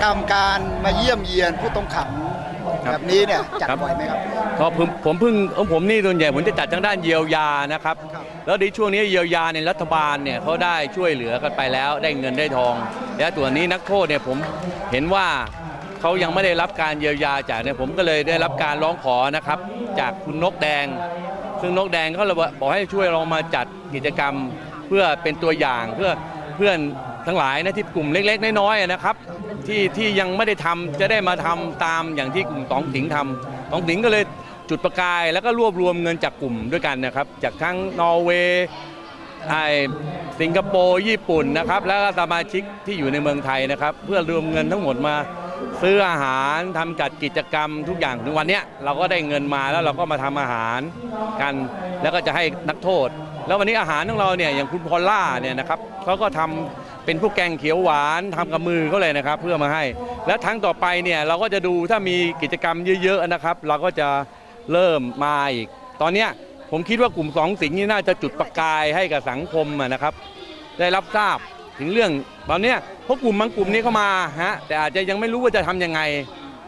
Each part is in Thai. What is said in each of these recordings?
กรรมการมาเยี่ยมเยียนผู้ต้องขังครับแบบนี้เนี่ยจัดครับ บ่อยไหมครับ ก็ผมผมเพิ่งของผมนี่ส่วนใหญ่ผมจะจัดทางด้านเยียวยานะครับ ครับ แล้วในช่วงนี้เยียวยาในยรัฐบาลเนี่ยเขาได้ช่วยเหลือกันไปแล้วได้เงินได้ทอง แล้วตัวนี้นักโทษเนี่ยผมเห็นว่าเขายังไม่ได้รับการเยียวยาจากเนี่ยผมก็เลยได้รับการร้องขอนะครับ จากคุณนกแดง ซึ่งนกแดงเขาเลยบอกให้ช่วยลองมาจัดกิจกรรม เพื่อเป็นตัวอย่างเพื่อเพื่อนทั้งหลายนะที่กลุ่มเล็ก ๆ น้อยๆนะครับ ที่ที่ยังไม่ได้ทำจะได้มาทำตามอย่างที่กลุ่มตองถิงทำตองถิงก็เลยจุดประกายแล้วก็รวบรวมเงินจากกลุ่มด้วยกันนะครับ จากทั้งนอร์เวย์ไอสิงคโปร์ญี่ปุ่นนะครับ แล้วก็สมาชิกที่อยู่ในเมืองไทยนะครับ เพื่อรวมเงินทั้งหมดมาซื้ออาหารทำจัดกิจกรรมทุกอย่างถึงวันนี้เราก็ได้เงินมาแล้วเราก็มาทำอาหารกัน แล้วก็จะให้นักโทษ แล้ววันนี้อาหารของเราเนี่ยอย่างคุณพอลล่าเนี่ยนะครับเขาก็ทำ เป็นพวกแกงเขียวหวานทำกับมือเขาเลยนะครับ เพื่อมาให้ แล้วทั้งต่อไปเนี่ยเราก็จะดูถ้ามีกิจกรรมเยอะๆนะครับ เราก็จะเริ่มมาอีก ตอนเนี้ยผมคิดว่ากลุ่มสองสิ่งนี้น่าจะจุดประกายให้กับสังคมนะครับ ได้รับทราบถึงเรื่องตอนเนี้ยพราะกลุ่มบางกลุ่มนี้เข้ามาฮะแต่อาจจะยังไม่รู้ว่าจะทำยังไง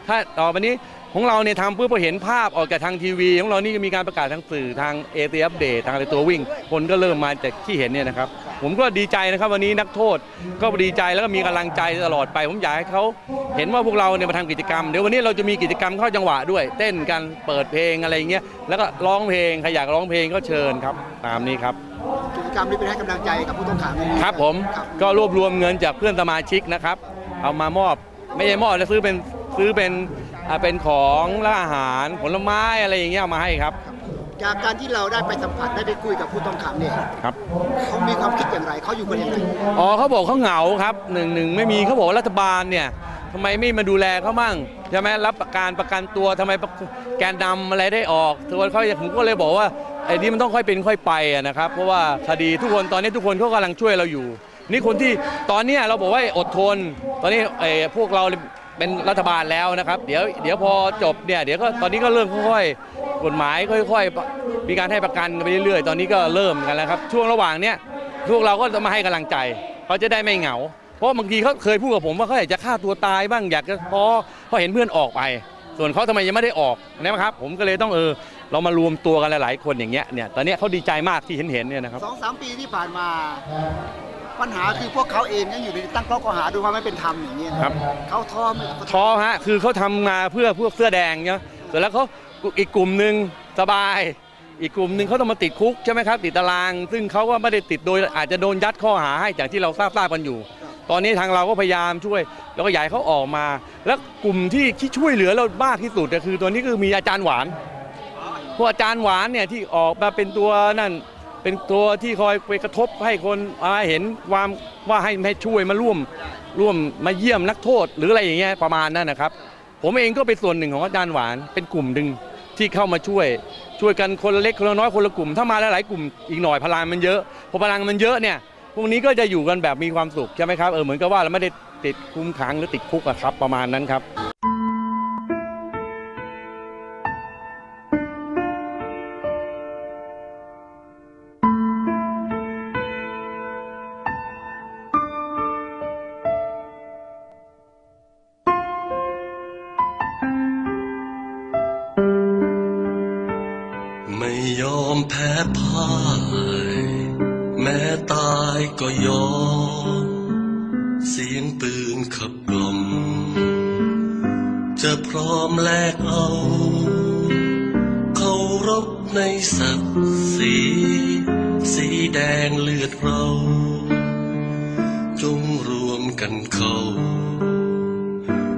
ถ้าต่อไปนี้ ของเราเนี่ยทำเพื่อพอเห็นภาพออกจากทางทีวี ของเรานี่ก็มีการประกาศทางสื่อทางเอเ a อัปเดตทางอะไรตัววิ่ง คนก็เริ่มมาจากที่เห็นเนี่ยนะครับ ผมก็ดีใจนะครับวันนี้นักโทษก็ดีใจแล้วก็มีกำลังใจตลอดไป ผมอยากให้เขาเห็นว่าพวกเราเนี่ยมาทำกิจกรรม เดี๋ยววันนี้เราจะมีกิจกรรมเข้าจังหวะด้วย เต้นกันเปิดเพลงอะไรอย่างเงี้ยแล้วก็ร้องเพลงใครอยากร้องเพลงก็เชิญครับตามนี้ครับกิจกรรมนี้เป็นให้กำลังใจกับผู้ต้องขังอย่างนี้ครับผมครับก็รวบรวมเงินจากเพื่อนสมาชิกนะครับ เอามามอบไม่ใช่มอบแล้วซื้อเป็นซื้อเป็น อ่าเป็นของและอาหารผลไม้อะไรอย่างเงี้ยเอามาให้ครับจากการที่เราได้ไปสัมผัสได้ไปคุยกับผู้ต้องขังเนี่ยครับ เขามีความคิดอย่างไรเขาอยู่กันอย่างไรอ๋อเขาบอกเขาเหงาครับหนึ่งหนึ่งไม่มีเขาบอกว่ารัฐบาลเนี่ยทำไมไม่มาดูแลเขามั่งใช่ไหมรับประการประกันตัวทำไมแกนนำอะไรได้ออกตัวเขาผมก็เลยบอกว่าไอ้นี่มันต้องค่อยเป็นค่อยไปอะนะครับ เพราะว่าคดีทุกคนตอนนี้ทุกคนเขากำลังช่วยเราอยู่ นี่คนที่ตอนเนี้ยเราบอกว่าอดทน ตอนนี้ไอ้พวกเรา เป็นรัฐบาลแล้วนะครับ เดี๋ยวเดี๋ยวพอจบเนี่ยเดี๋ยวก็ตอนนี้ก็เริ่มค่อยๆกฎหมายค่อยๆ มีการให้ประกันไปเรื่อยๆ ตอนนี้ก็เริ่มกันแล้วครับ ช่วงระหว่างเนี้ยพวกเราก็จะมาให้กำลังใจเขาจะได้ไม่เหงา เพราะบางทีเขาเคยพูดกับผมว่าเขาอยากจะฆ่าตัวตายบ้างอยากจะพอเพราเห็นเพื่อนออกไป ส่วนเขาทำไมยังไม่ได้ออกนะครับ ผมก็เลยต้องเออเรามารวมตัวกันหลายๆ คนอย่างเงี้ยเนี่ยตอนนี้เขาดีใจมากที่เห็นเห็นเนี่ยนะครับสองสามปีที่ผ่านมา ปัญหาคือพวกเขาเองยังอยู่ในตั้งข้อกล่าวหาด้วยว่าไม่เป็นธรรมอย่างเงี้ยนะครับ เขาท้อไหมเขาท้อท้อฮะคือเขาทำมาเพื่อพวกเสื้อแดงเนาะเสร็จแล้วเขาอีกกลุ่มหนึ่งสบาย อีกกลุ่มหนึ่งเขาต้องมาติดคุกใช่ไหมครับติดตาราง ซึ่งเขาก็ไม่ได้ติดโดยอาจจะโดนยัดข้อหาให้อย่างที่เราทราบทราบกันอยู่ ตอนนี้ทางเราก็พยายามช่วย แล้วก็อยากให้เขาออกมา แล้วกลุ่มที่ที่ช่วยเหลือเรามากที่สุดก็คือตัวนี้คือมีอาจารย์หวานพวกอาจารย์หวานเนี่ยที่ออกมาเป็นตัวนั่น เป็นตัวที่คอยไปกระทบให้คนอ่าเห็นความว่าให้ให้ช่วยมาร่วมร่วมมาเยี่ยมนักโทษ หรืออะไรอย่างเงี้ยประมาณนั้นนะครับ ผมเองก็เป็นส่วนหนึ่งของอาจารย์หวานเป็นกลุ่มหนึ่งที่เข้ามาช่วย ช่วยกันคนละเล็กคนละน้อยคนละกลุ่ม ถ้ามาหลายๆกลุ่มอีกหน่อยพลังมันเยอะพอพลังมันเยอะเนี่ยพวกนี้ก็จะอยู่กันแบบมีความสุขใช่ไหมครับเออเหมือนกับว่าเราไม่ได้ติดคุมขังหรือติดคุกอะครับประมาณนั้นครับ มแพ้พ่าย แม้ตายก็ยอม เสียงปืนขับกล่อม จะพร้อมแลกเอาเคารพในศักดิ์ศรีสีแดงเลือดเรา จงรวมกันเขา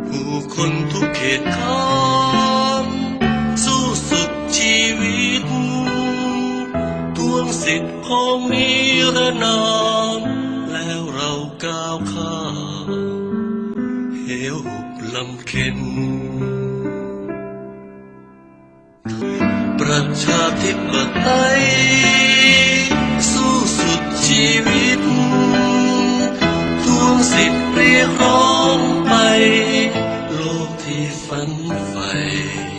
ผู้คนทุกเขตเขา สิทธิ์ของนิรนามแล้วเราก้าวข้ามเหวหุบลำเค็นประชาธิปไตยสู้สุดชีวิตทวงสิทธิ์เรียกร้องไป โลกที่ฝันใฝ่